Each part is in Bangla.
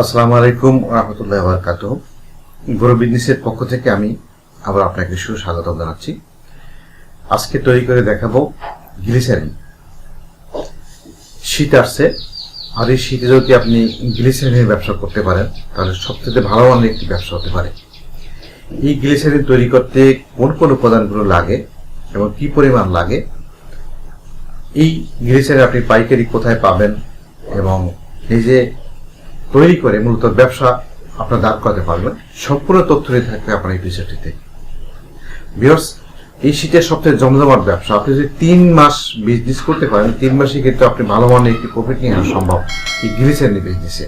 আসসালামু আলাইকুম রহমতুল্লাহ বারকাত গরু বিজনেসের পক্ষ থেকে আমি আবার আপনাকে সুস্বাগত জানাচ্ছি। আজকে তৈরি করে দেখাবো গ্লিসারিন শীত আসছে, আর এই শীতে যদি আপনি গ্লিসারিনের ব্যবসা করতে পারেন, তাহলে সবচেয়ে ভালো মানের একটি ব্যবসা হতে পারে। এই গ্লিসারিন তৈরি করতে কোন কোন উপাদানগুলো লাগে এবং কি পরিমাণ লাগে? এই গ্লিসারিন আপনি পাইকারি কোথায় পাবেন এবং নিজে তৈরি করে মূলত ব্যবসা আপনার দাঁড় করাতে পারবেন। সম্পূর্ণ তথ্যই থাকবে আপনার এই বিষয়টিতে। বিয়স এই শীতের সবচেয়ে জমজমাট ব্যবসা, আপনি যদি তিন মাস বিজনেস করতে পারেন, তিন মাসে কিন্তু আপনি ভালো মানের একটি প্রফিট নিয়ে আনা সম্ভব, এই গ্লিসারিন বিজনেসে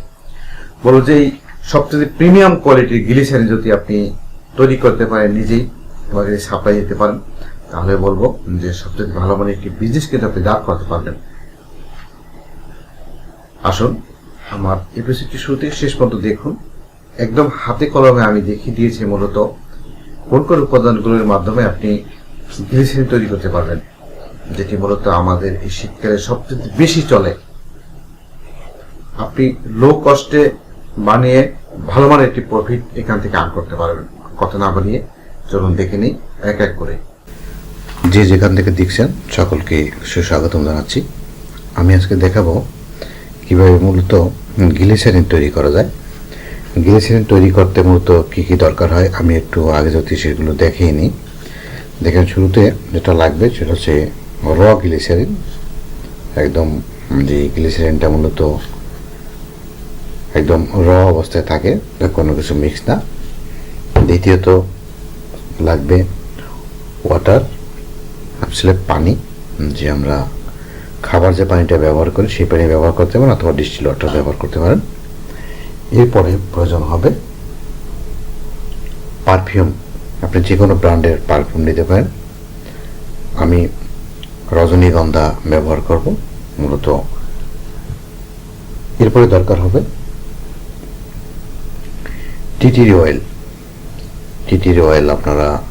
বলো যে এই সবচেয়ে প্রিমিয়াম কোয়ালিটির গ্লিসারিন যদি আপনি তৈরি করতে পারেন নিজেই, তোমাকে সাপ্লাই দিতে পারেন, তাহলে বলব যে সবচেয়ে ভালো মানের একটি বিজনেস কিন্তু আপনি দাঁড় করাতে পারবেন। আসুন আমার এপিসোডটি শুরু থেকে শেষ পর্যন্ত দেখুন। একদম হাতে কলমে আমি দেখিয়ে দিয়েছি মূলত কোন কোন উপাদানগুলোর মাধ্যমে আপনি গ্লিসারিন তৈরি করতে পারবেন, যেটি মূলত আমাদের এই শীতকালে সবচেয়ে বেশি চলে। আপনি লো কস্টে বানিয়ে ভালো মানের একটি প্রফিট এখান থেকে আর্ন করতে পারবেন। কথা না বানিয়ে চলুন দেখে নিই এক এক করে। যে যেখান থেকে দেখছেন, সকলকে সুস্বাগতম জানাচ্ছি। আমি আজকে দেখাবো কীভাবে মূলত গ্লিসারিন তৈরি করা যায়? গ্লিসারিন তৈরি করতে মূলত কী কী দরকার হয়? আমি একটু আগে যদি সেগুলো দেখিয়ে নিই। দেখেন শুরুতে যেটা লাগবে সেটা হচ্ছে র গ্লিসারিন একদম যে গ্লিসারিনটা মূলত একদম র অবস্থায় থাকে কোনো কিছু মিক্স না। দ্বিতীয়ত লাগবে ওয়াটার আসলে পানি, যে আমরা খাবার যে পানিটা ব্যবহার করি সেই পানি ব্যবহার করতে পারেন অথবা ডিস্টিল ওয়াটার ব্যবহার করতে পারেন। এরপরে প্রয়োজন হবে পারফিউম। আপনি যে কোনো ব্র্যান্ডের পারফিউম নিতে পারেন। আমি রজনীগন্ধা ব্যবহার করব, মূলত। এরপরে দরকার হবে টিটিরি অয়েল। টিটিরি অয়েল আপনারা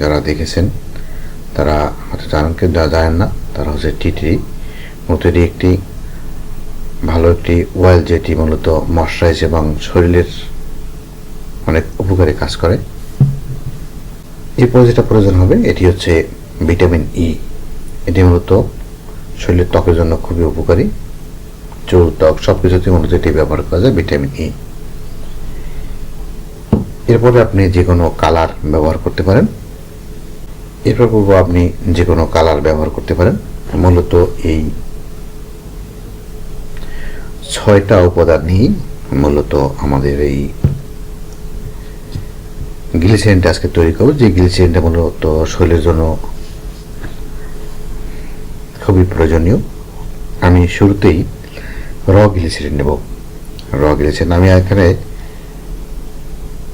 যারা দেখেছেন, তারা হয়তো জানেন কেউ জানেন না, তারা হচ্ছে টিটিরি। মূলত এটি একটি ভালো একটি অয়েল যেটি মূলত ময়শ্চারাইজ এবং শরীরের অনেক উপকারী কাজ করে। এরপরে যেটা প্রয়োজন হবে, এটি হচ্ছে ভিটামিন ই এটি মূলত শরীরের ত্বকের জন্য খুবই উপকারী। চুল, ত্বক সব কিছুতে মূলত এটি ব্যবহার করা যায় ভিটামিন ই এরপরে আপনি যে কোনো কালার ব্যবহার করতে পারেন। এরপর আপনি যে কোনো কালার ব্যবহার করতে পারেন। মূলত এই ছয়টা উপাদান নিয়েই মূলত আমাদের এই গ্লিসারিনটা আজকে তৈরি করব। যে গ্লিসারিনটা মূলত শরীরের জন্য খুবই প্রয়োজনীয়। আমি শুরুতেই র গ্লিসারিন নেব। র গ্লিসারিন আমি এখানে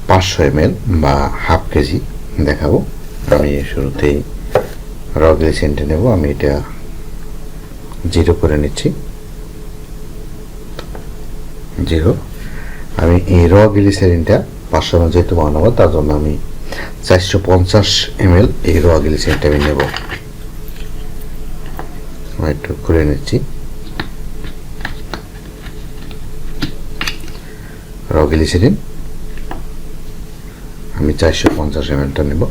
পাঁচশো এম বা হাফ কেজি দেখাবো। আমি শুরুতেই র গ্লিসারিনটা নেব। আমি এটা জিরো করে নিচ্ছি। জিরো। আমি এই র গ্লিসারিনটা পাঁচশো এম যেহেতু বানাবো, তার জন্য আমি চারশো পঞ্চাশ এম এই র গ্লিসারিনটা আমি নেব। একটু করে নিচ্ছি। র গ্লিসারিন আমি চারশো পঞ্চাশ এম এলটা নেব।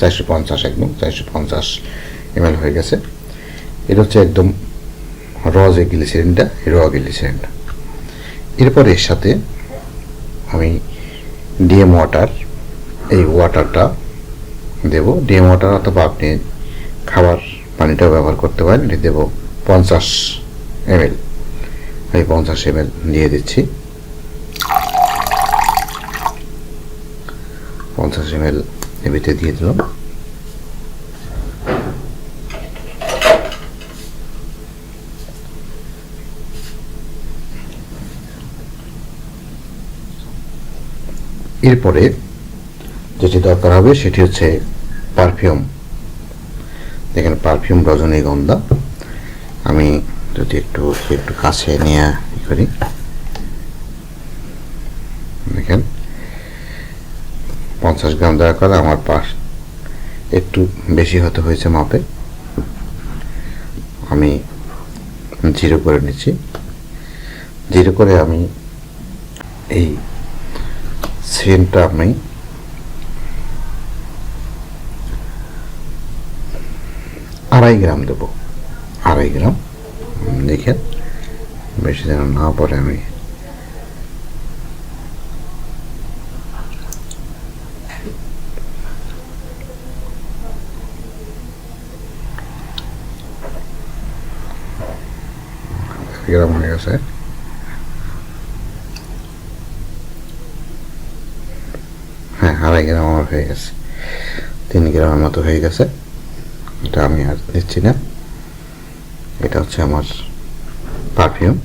চারশো পঞ্চাশ একদম, চারশো পঞ্চাশ এমএল হয়ে গেছে। এটা হচ্ছে একদম র যে গ্লিসারিনটা র গ্লিসারিনটা এরপর এর সাথে আমি ডিএম ওয়াটার এই ওয়াটারটা দেব। ডিএম ওয়াটার অথবা আপনি খাবার পানিটাও ব্যবহার করতে পারেন, এটি দেব পঞ্চাশ এমএল। আমি পঞ্চাশ এমএল দিয়ে দিচ্ছি। পঞ্চাশ এমএল এবিতে দিয়ে দিলাম। এরপরে যেটি দরকার হবে সেটি হচ্ছে পারফিউম। দেখেন, পারফিউম, রজনীগন্ধা। আমি যদি একটু একটু কাছে নিয়ে করি দেখেন পঞ্চাশ গ্রাম দেওয়ার করে আমার পাশ। একটু বেশি হতে হয়েছে মাপে। আমি জিরো করে নিচ্ছি। জিরো করে আমি এই সেন্টটা আমি আড়াই গ্রাম দেব। আড়াই গ্রাম। দেখেন, বেশি যেন না পরে আমি গ্রাম হয়ে গেছে। হ্যাঁ আড়াই গ্রাম আমার হয়ে গেছে। তিন গ্রামের মতো হয়ে গেছে। এটা আমি আর দিচ্ছি না। এটা হচ্ছে আমার পারফিউম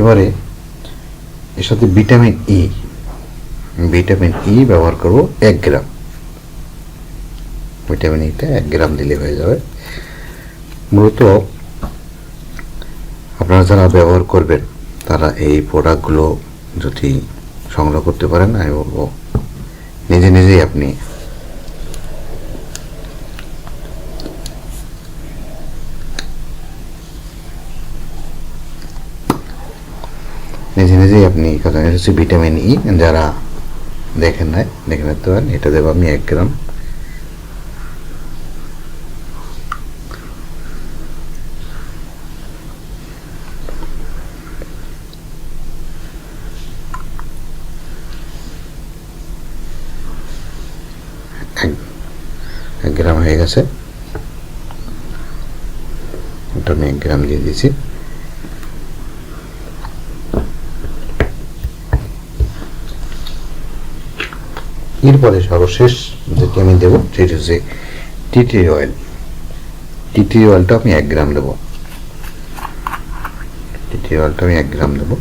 এবারে এর সাথে ভিটামিন ই ভিটামিন ই ব্যবহার করব এক গ্রাম। ভিটামিন ইটা এক গ্রাম দিলে হয়ে যাবে। মূলত আপনারা যারা ব্যবহার করবেন, তারা এই প্রোডাক্টগুলো যদি সংগ্রহ করতে পারেন, আমি বলব নিজে নিজেই আপনি নিজে নিজেই আপনি কথা ভিটামিন ই যারা দেখেন নাই, দেখে নিতে পারেন। এটা দেবো আমি এক গ্রাম। এক- এক গ্রাম হয়ে গেছে। ওটা আমি এক গ্রাম দিয়ে দিয়েছি। এরপরে সর্বশেষ যেটি আমি দেবো, সেটি হচ্ছে টিটি অয়েল টিটি অয়েলটা আমি এক গ্রাম দেবো। টিটি অয়েলটা আমি এক গ্রাম দেবো।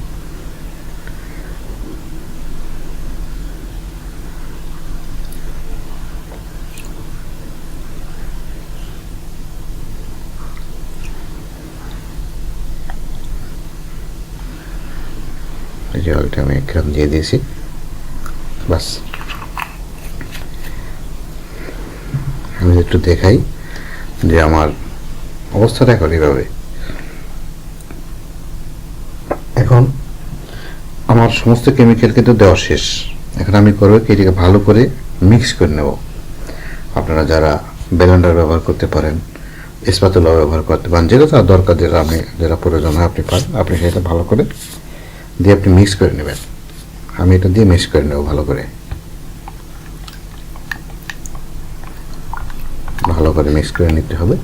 অয়েলটা আমি এক গ্রাম দিয়ে দিয়েছি। বাস। আমি একটু দেখাই যে আমার অবস্থাটা এখন এভাবে এখন আমার সমস্ত কেমিক্যাল কিন্তু দেওয়া শেষ। এখন আমি করব কি, এটাকে ভালো করে মিক্স করে নেব। আপনারা যারা ব্লেন্ডার ব্যবহার করতে পারেন স্পাতুলা ব্যবহার করতে পারেন যেটা তার দরকার, যেটা আপনি, যেটা প্রয়োজন হয় আপনি পারেন, আপনি সেটা ভালো করে দিয়ে আপনি মিক্স করে নেবেন আমি এটা দিয়ে মিক্স করে নেব ভালো করে। ভালো করে মিক্স করে নিতে হবে।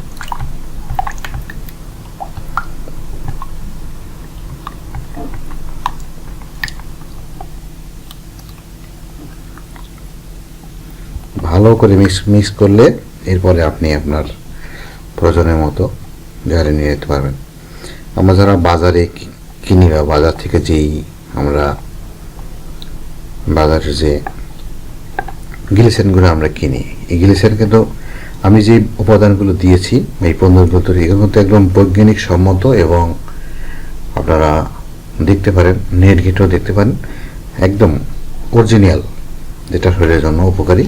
ভালো করে মিক্স মিক্স করলে এরপরে আপনি আপনার প্রয়োজনের মতো জারে নিয়ে যেতে পারবেন। আমরা যারা বাজারে কিনি বা বাজার থেকে যেই আমরা বাজারে যে গ্লিসেনগুলো আমরা কিনি, এই গ্লিসেন কিন্তু আমি যে উপাদানগুলো দিয়েছি, এই পণ্যের ভিতরে এগুলো কিন্তু একদম বৈজ্ঞানিক সম্মত এবং আপনারা দেখতে পারেন, নেট ঘেটেও দেখতে পারেন, একদম অরিজিনাল যেটা শরীরের জন্য উপকারী।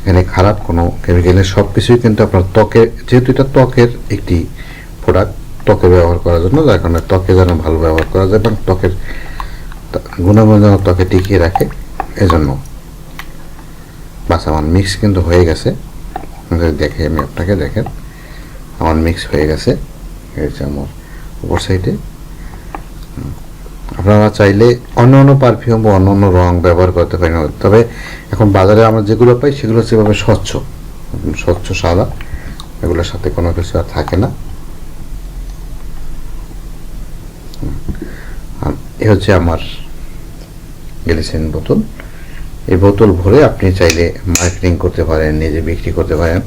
এখানে খারাপ কোনো কেমিক্যালের সব কিছুই কিন্তু আপনার ত্বকের যেহেতু এটা ত্বকের একটি প্রোডাক্ট ত্বকে ব্যবহার করার জন্য যার কারণে ত্বকে যেন ভালো ব্যবহার করা যায় এবং ত্বকের গুণাগুণ যেন ত্বকে টিকিয়ে রাখে, এজন্য বাস আমার মিক্স কিন্তু হয়ে গেছে। দেখে, আমি আপনাকে দেখেন, আমার মিক্স হয়ে গেছে। হচ্ছে আমার উপর সাইডে। আপনারা চাইলে অন্য অন্য পারফিউম বা অন্য অন্য রং ব্যবহার করতে পারেন। তবে এখন বাজারে আমরা যেগুলো পাই, সেগুলো হচ্ছে এভাবে স্বচ্ছ স্বচ্ছ সাদা। এগুলোর সাথে কোনো কিছু আর থাকে না। এ হচ্ছে আমার গেলেছেন বোতল। এই বোতল ভরে আপনি চাইলে মার্কেটিং করতে পারেন, নিজে বিক্রি করতে পারেন।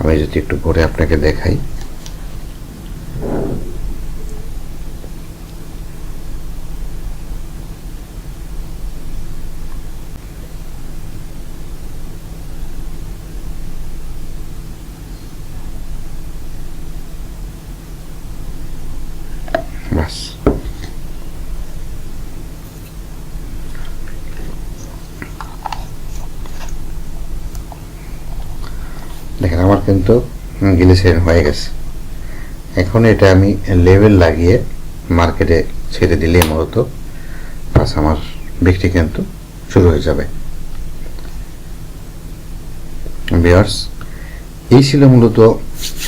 আমি যদি একটু ভরে আপনাকে দেখাই। বাস। কিন্তু গ্লিসারিন হয়ে গেছে। এখন এটা আমি লেভেল লাগিয়ে মার্কেটে ছেড়ে দিলেই মূলত কাজ আমার বিক্রি কিন্তু শুরু হয়ে যাবে। বিয়ার্স এই ছিল মূলত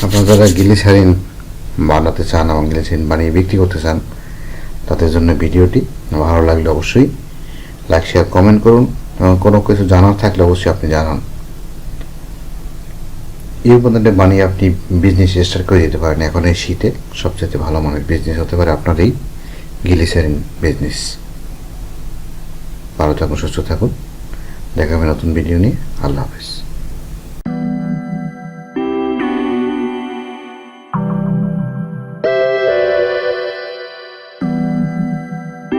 আপনারা যারা গ্লিসারিন বানাতে চান এবং গ্লিসারিন বানিয়ে বিক্রি করতে চান, তাদের জন্য ভিডিওটি ভালো লাগলে অবশ্যই লাইক শেয়ার কমেন্ট করুন এবং কোনো কিছু জানার থাকলে অবশ্যই আপনি জানান। এই উপাদানটা বানিয়ে আপনি বিজনেস স্টার্ট করে দিতে পারেন। এখন এই শীতে সবচেয়ে ভালো মানের বিজনেস হতে পারে আপনার এই গ্লিসারিন বিজনেস ভালো থাকুন, সুস্থ থাকুন। দেখা হবে নতুন ভিডিও নিয়ে। আল্লাহ হাফেজ।